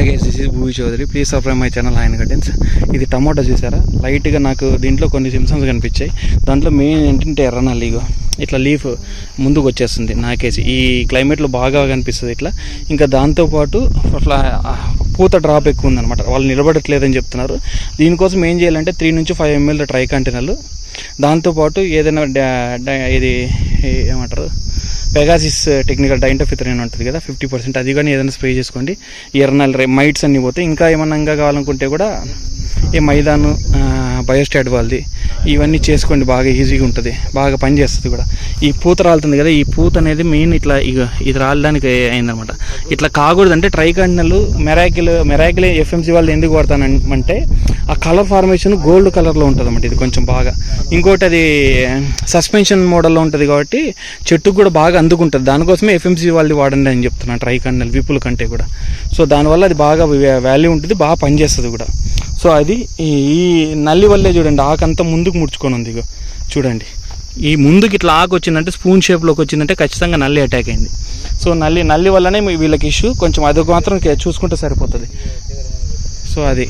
Hi guys this is Bhuvi Chowdary please subscribe my channel ఆయన గడ్డెన్స్ ఇది tomato చూసారా? లైట్గా నాకు దీంట్లో కొన్ని సిమ్సమ్స్ కనిపించాయి. దాంట్లో మెయిన్ ఏంటంటే ఎర్రనల్లి లీగో ఇట్లా లీఫ్ ముందుకు వచ్చేస్తుంది నాకేసి. ఈ క్లైమేట్లో బాగా కనిపిస్తుంది ఇట్లా. ఇంకా దాంతోపాటు అట్లా పూత డ్రాప్ ఎక్కువ ఉందన్నమాట. వాళ్ళు నిలబడట్లేదని చెప్తున్నారు. దీనికోసం ఏం చేయాలంటే త్రీ నుంచి ఫైవ్ ఎంఎల్ ట్రై కంటైనర్లు దాంతోపాటు ఏదైనా ఇది ఏమంటారు? పెగాసిస్ టెక్నికల్ డైంటోఫిత్రిన్ అని ఉంటుంది కదా ఫిఫ్టీ పర్సెంట్ అది కానీ ఏదైనా స్ప్రే చేసుకోండి. ఎర్రనల్ మైట్స్ అన్నీ పోతే ఇంకా ఏమన్నా ఇంకా కావాలనుకుంటే కూడా ఈ మైదాను బయోస్టాట్ వాళ్ళది. ఇవన్నీ చేసుకోండి బాగా ఈజీగా ఉంటుంది బాగా పని చేస్తుంది కూడా. ఈ పూత రాలుతుంది కదా ఈ పూత అనేది మెయిన్ ఇట్లా ఇక ఇది రాలడానికి అయిందనమాట ఇట్లా కాకూడదు అంటే ట్రైకాండినల్ మెరాకిల్ మెరాకిల్ ఎఫ్ఎంసీ వాళ్ళు ఎందుకు వాడతానంటే ఆ కలర్ ఫార్మేషన్ గోల్డ్ కలర్లో ఉంటుంది అనమాట ఇది కొంచెం బాగా. ఇంకోటి అది సస్పెన్షన్ మోడల్లో ఉంటుంది కాబట్టి చెట్టుకు కూడా బాగా అందుకుంటుంది. దానికోసమే ఎఫ్ఎంసీ వాళ్ళది వాడండి అని చెప్తున్నాను ట్రైకాండినల్ విపుల కంటే కూడా. సో దానివల్ల అది బాగా వాల్యూ ఉంటుంది బాగా పనిచేస్తుంది కూడా. సో అది ఈ ఈ నల్లి వల్లే చూడండి ఆకంతా ముందుకు ముడుచుకొని ఉంది చూడండి. ఈ ముందుకి ఇట్లా ఆకు వచ్చిందంటే స్పూన్ షేప్లోకి వచ్చిందంటే ఖచ్చితంగా నల్లి అటాక్ అయింది. సో నల్లి నల్లి వల్లనే వీళ్ళకి ఇష్యూ కొంచెం అది మాత్రం చూసుకుంటే సరిపోతుంది. సో అది.